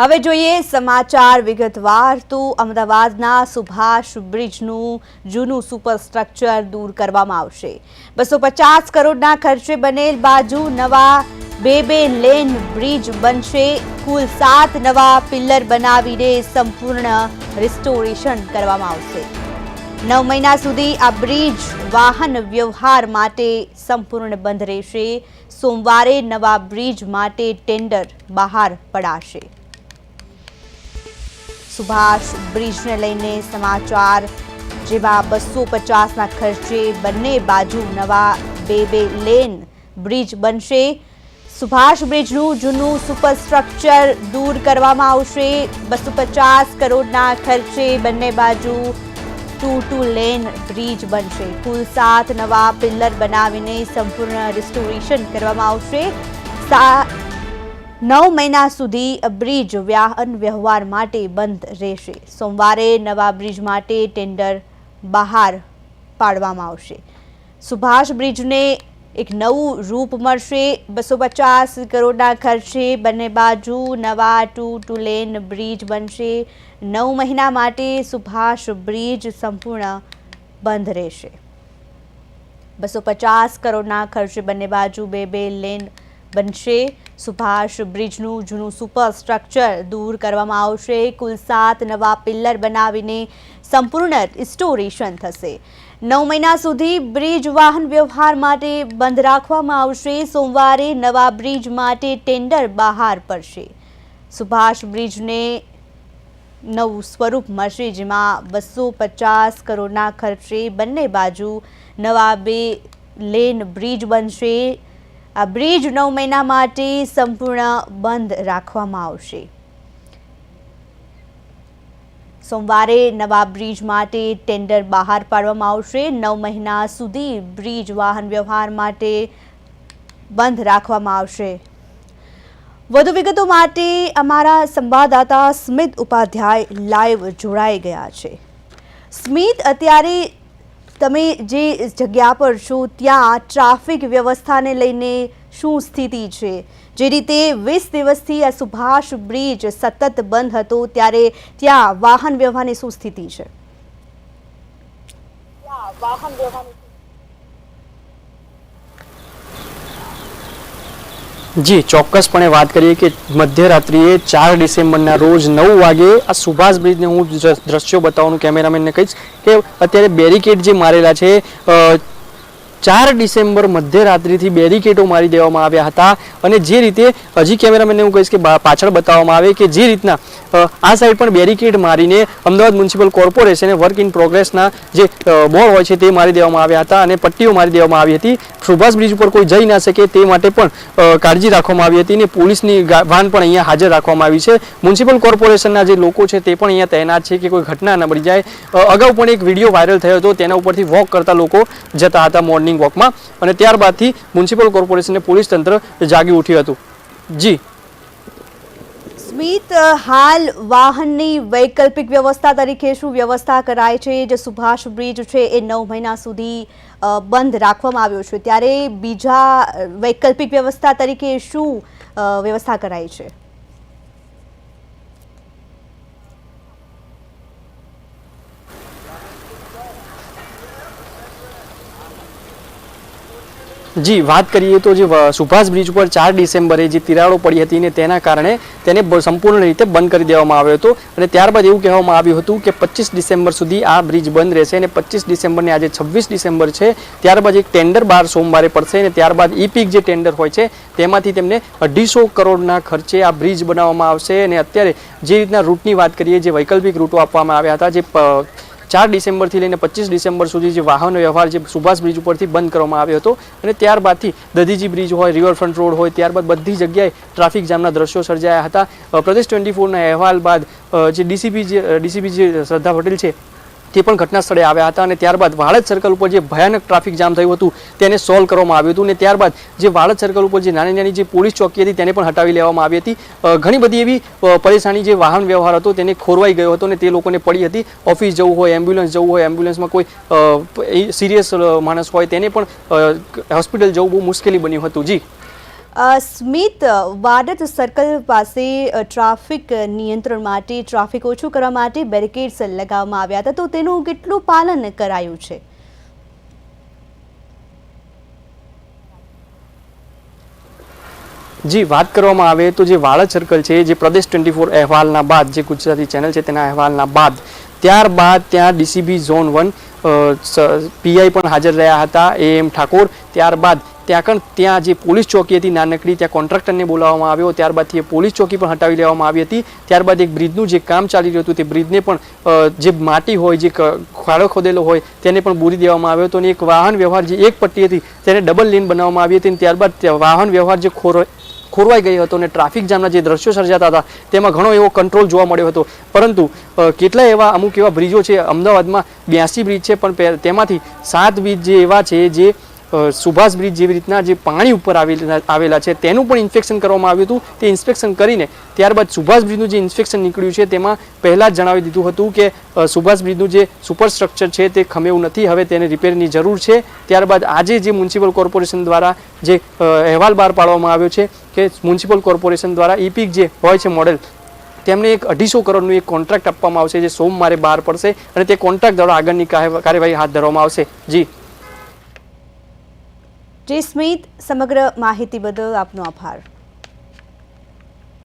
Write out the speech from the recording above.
હવે જોઈએ સમાચાર વિગતવાર. તો અમદાવાદના સુભાષ બ્રિજનું જૂનું સુપરસ્ટ્રક્ચર દૂર કરવામાં આવશે. બસો પચાસ કરોડના ખર્ચે બનેલ બાજુ નવા બે બે લેન બ્રિજ બનશે. કુલ સાત નવા પિલ્લર બનાવીને સંપૂર્ણ રિસ્ટોરેશન કરવામાં આવશે. નવ મહિના સુધી આ બ્રિજ વાહન વ્યવહાર માટે સંપૂર્ણ બંધ રહેશે. સોમવારે નવા બ્રિજ માટે ટેન્ડર બહાર પડાશે. સુભાષ બ્રિજને લઈને સમાચાર જેમાં બસો પચાસના ખર્ચે બંને બાજુ નવા બે બે લેન બ્રિજ બનશે. સુભાષ બ્રિજનું જૂનું સુપરસ્ટ્રક્ચર દૂર કરવામાં આવશે. બસો પચાસ કરોડના ખર્ચે બંને બાજુ ટુ ટુ લેન બ્રિજ બનશે. કુલ સાત નવા પિલ્લર બનાવીને સંપૂર્ણ રિસ્ટોરેશન કરવામાં આવશે. સા નવ મહિના સુધી બ્રિજ વાહન વ્યવહાર માટે બંધ રહેશે. સોમવારે નવા બ્રિજ માટે ટેન્ડર બહાર પાડવામાં આવશે. સુભાષ બ્રિજને એક નવું રૂપ મળશે. બસો પચાસ કરોડના ખર્ચે બંને બાજુ નવા ટુ ટુ લેન બ્રિજ બનશે. નવ મહિના માટે સુભાષ બ્રિજ સંપૂર્ણ બંધ રહેશે. બસો પચાસ કરોડના ખર્ચે બંને બાજુ બે બે લેન બનશે. સુભાષ બ્રિજનું જૂનું સુપર સ્ટ્રક્ચર દૂર કરવામાં આવશે. કુલ સાત નવા પિલ્લર બનાવીને સંપૂર્ણ રિસ્ટોરેશન થશે. નવ મહિના સુધી બ્રિજ વાહન વ્યવહાર માટે બંધ રાખવામાં આવશે. સોમવારે નવા બ્રિજ માટે ટેન્ડર બહાર પડશે. સુભાષ બ્રિજને નવું સ્વરૂપ મળશે, જેમાં બસો પચાસ કરોડના ખર્ચે બંને બાજુ નવા બે લેન બ્રિજ બનશે. આ બ્રિજ નવ મહિના માટે સંપૂર્ણ બંધ રાખવામાં આવશે. સોમવારે નવા બ્રિજ માટે ટેન્ડર બહાર પાડવામાં આવશે. નવ મહિના સુધી બ્રિજ વાહન વ્યવહાર માટે બંધ રાખવામાં આવશે. વધુ વિગતો માટે અમારા સંવાદદાતા સ્મિત ઉપાધ્યાય લાઈવ જોડાઈ ગયા છે. સ્મિત, અત્યારે તમે જે જગ્યા પર છો, ત્યાં ટ્રાફિક વ્યવસ્થાને લઈને શું સ્થિતિ છે? જે રીતે વીસ દિવસથી આ સુભાષ બ્રિજ સતત બંધ હતો, ત્યારે ત્યાં વાહન વ્યવહારની શું સ્થિતિ છે? જી, ચોક્કસપણે વાત કરીએ કે મધ્યરાત્રિએ ચાર ડિસેમ્બરના રોજ નવ વાગે આ સુભાષ બ્રિજને હું દ્ર- દ્રશ્યો બતાવવાનું કેમેરામેનને કહીશ કે અત્યારે બેરિકેડ જે મારેલા છે ચાર ડિસેમ્બર મધ્યરાત્રિથી બેરિકેડો મારી દેવામાં આવ્યા હતા અને જે રીતે હજી કેમેરામેનને હું કહીશ કે પાછળ બતાવવામાં આવે કે જે રીતના આ સાઈડ પણ બેરિકેડ મારીને અમદાવાદ મ્યુનિસિપલ કોર્પોરેશને વર્ક ઇન પ્રોગ્રેસના જે બોર્ડ હોય છે તે મારી દેવામાં આવ્યા હતા અને પટ્ટીઓ મારી દેવામાં આવી હતી. સુભાષ બ્રિજ ઉપર કોઈ જઈ ના શકે તે માટે પણ કાળજી રાખવામાં આવી હતી અને પોલીસની વાન પણ અહીંયા હાજર રાખવામાં આવી છે. મ્યુનિસિપલ કોર્પોરેશનના જે લોકો છે તે પણ અહીંયા તૈનાત છે કે કોઈ ઘટના ન બની જાય. અગાઉ પણ એક વીડિયો વાયરલ થયો હતો, તેના ઉપરથી વોક કરતા લોકો જતા હતા મોર્નિંગ વોકમાં અને ત્યારબાદથી મ્યુનિસિપલ કોર્પોરેશનને પોલીસ તંત્ર જાગી ઉઠ્યું હતું. જી. સ્મિત હાલ વાહનની વૈકલ્પિક વ્યવસ્થા તરીકે શું વ્યવસ્થા કરાય છે? જે સુભાષ બ્રિજ છે એ નવ મહિના સુધી બંધ રાખવામાં આવ્યો છે. ત્યારે બીજા વૈકલ્પિક વ્યવસ્થા તરીકે શું વ્યવસ્થા કરાઈ છે? જી, વાત કરીએ તો જે સુભાષ બ્રિજ ઉપર ચાર ડિસેમ્બરે જે તિરાડો પડી હતી ને તેના કારણે તેને સંપૂર્ણ રીતે બંધ કરી દેવામાં આવ્યો હતો. અને ત્યારબાદ એવું કહેવામાં આવ્યું હતું કે પચીસ ડિસેમ્બર સુધી આ બ્રિજ બંધ રહેશે અને પચીસ ડિસેમ્બરને આજે છવ્વીસ ડિસેમ્બર છે. ત્યારબાદ એક ટેન્ડર બાર સોમવારે પડશે અને ત્યારબાદ ઈપીક જે ટેન્ડર હોય છે, તેમાંથી તેમને અઢીસો કરોડના ખર્ચે આ બ્રિજ બનાવવામાં આવશે. અને અત્યારે જે રીતના રૂટની વાત કરીએ, જે વૈકલ્પિક રૂટો આપવામાં આવ્યા હતા, જે ચાર ડિસેમ્બરથી લઈને પચીસ ડિસેમ્બર સુધી જે વાહન વ્યવહાર જે સુભાષ બ્રિજ ઉપરથી બંધ કરવામાં આવ્યો હતો અને ત્યારબાદથી દધીજી બ્રિજ હોય, રિવરફ્રન્ટ રોડ હોય, ત્યારબાદ બધી જગ્યાએ ટ્રાફિક જામના દ્રશ્યો સર્જાયા હતા. પ્રદેશ ટ્વેન્ટી ફોરના અહેવાલ બાદ જે ડીસીપી જે ડીસીપી જે શ્રદ્ધા પટેલ છે તે પણ ઘટના સ્થળે આવ્યા હતા અને ત્યારબાદ વાળજ સર્કલ ઉપર જે ભયાનક ટ્રાફિક જામ થયું હતું, તેને સોલ્વ કરવામાં આવ્યું હતું અને ત્યારબાદ જે વાળજ સર્કલ ઉપર જે નાની નાની જે પોલીસ ચોકી હતી, તેને પણ હટાવી લેવામાં આવી હતી. ઘણી બધી એવી પરેશાની જે વાહન વ્યવહાર હતો, તેને ખોરવાઈ ગયો હતો અને તે લોકોને પડી હતી. ઓફિસ જવું હોય એમ્બ્યુલન્સ જવું હોય એમ્બ્યુલન્સમાં કોઈ સિરિયસ માણસ હોય, તેને પણ હોસ્પિટલ જવું બહુ મુશ્કેલી બન્યું હતું. જી. સ્મિત વાડત સર્કલ પાસે ટ્રાફિક નિયંત્રણ માટે ટ્રાફિક ઓછું કરવા માટે બેરિકેડ્સ લગાવવામાં આવ્યા હતા. તો તેનું કેટલું પાલન કરાયું છે? જી, વાત કરવામાં આવે તો જે વાડ સર્કલ છે, જે પ્રદેશ ટ્વેન્ટી ફોર અહેવાલના બાદ, જે ગુજરાતી ચેનલ છે તેના અહેવાલના બાદ, ત્યારબાદ ત્યાં ડીસીબી ઝોન વન પીઆઈ પણ હાજર રહ્યા હતા. એ એમ ઠાકોર, ત્યારબાદ ત્યાં પણ ત્યાં જે પોલીસ ચોકી હતી નાનકડી ત્યાં કોન્ટ્રાક્ટરને બોલાવવામાં આવ્યો. ત્યારબાદથી એ પોલીસ ચોકી પણ હટાવી લેવામાં આવી હતી. ત્યારબાદ એક બ્રિજનું જે કામ ચાલી રહ્યું હતું, તે બ્રિજને પણ જે માટી હોય, જે ખાડો ખોદેલો હોય, તેને પણ બોરી દેવામાં આવ્યો હતો. અને એક વાહન વ્યવહાર જે એક પટ્ટી હતી, તેને ડબલ લેન બનાવવામાં આવી હતી. અને ત્યારબાદ ત્યાં વાહન વ્યવહાર જે ખોર ખોરવાઈ ગયો હતો અને ટ્રાફિક જામના જે દ્રશ્યો સર્જાતા હતા, તેમાં ઘણો એવો કંટ્રોલ જોવા મળ્યો હતો. પરંતુ કેટલા એવા અમુક એવા બ્રિજો છે, અમદાવાદમાં બ્યાસી બ્રિજ છે, પણ તેમાંથી સાત બ્રિજ જે એવા છે, જે સુભાષ બ્રિજ જેવી રીતના જે પાણી ઉપર આવેલા છે, તેનું પણ ઇન્સ્પેક્શન કરવામાં આવ્યું હતું. તે ઇન્સ્પેક્શન કરીને ત્યારબાદ સુભાષ બ્રિજનું જે ઇન્સ્પેક્શન નીકળ્યું છે, તેમાં પહેલાં જ જણાવી દીધું હતું કે સુભાષ બ્રિજનું જે સુપરસ્ટ્રક્ચર છે, તે ખમેવું નથી. હવે તેને રિપેરની જરૂર છે. ત્યારબાદ આજે જે મ્યુનિસિપલ કોર્પોરેશન દ્વારા જે અહેવાલ બહાર પાડવામાં આવ્યો છે કે મ્યુનિસિપલ કોર્પોરેશન દ્વારા ઇપિક જે હોય છે મોડેલ, તેમને એક અઢીસો કરોડનું એક કોન્ટ્રાક્ટ આપવામાં આવશે જે સોમવારે બહાર પડશે અને તે કોન્ટ્રાક્ટ દ્વારા આગળની કાર્ય- કાર્યવાહી હાથ ધરવામાં આવશે. જી. જી સ્મિત સમગ્ર માહિતી બદલ આપનો આભાર.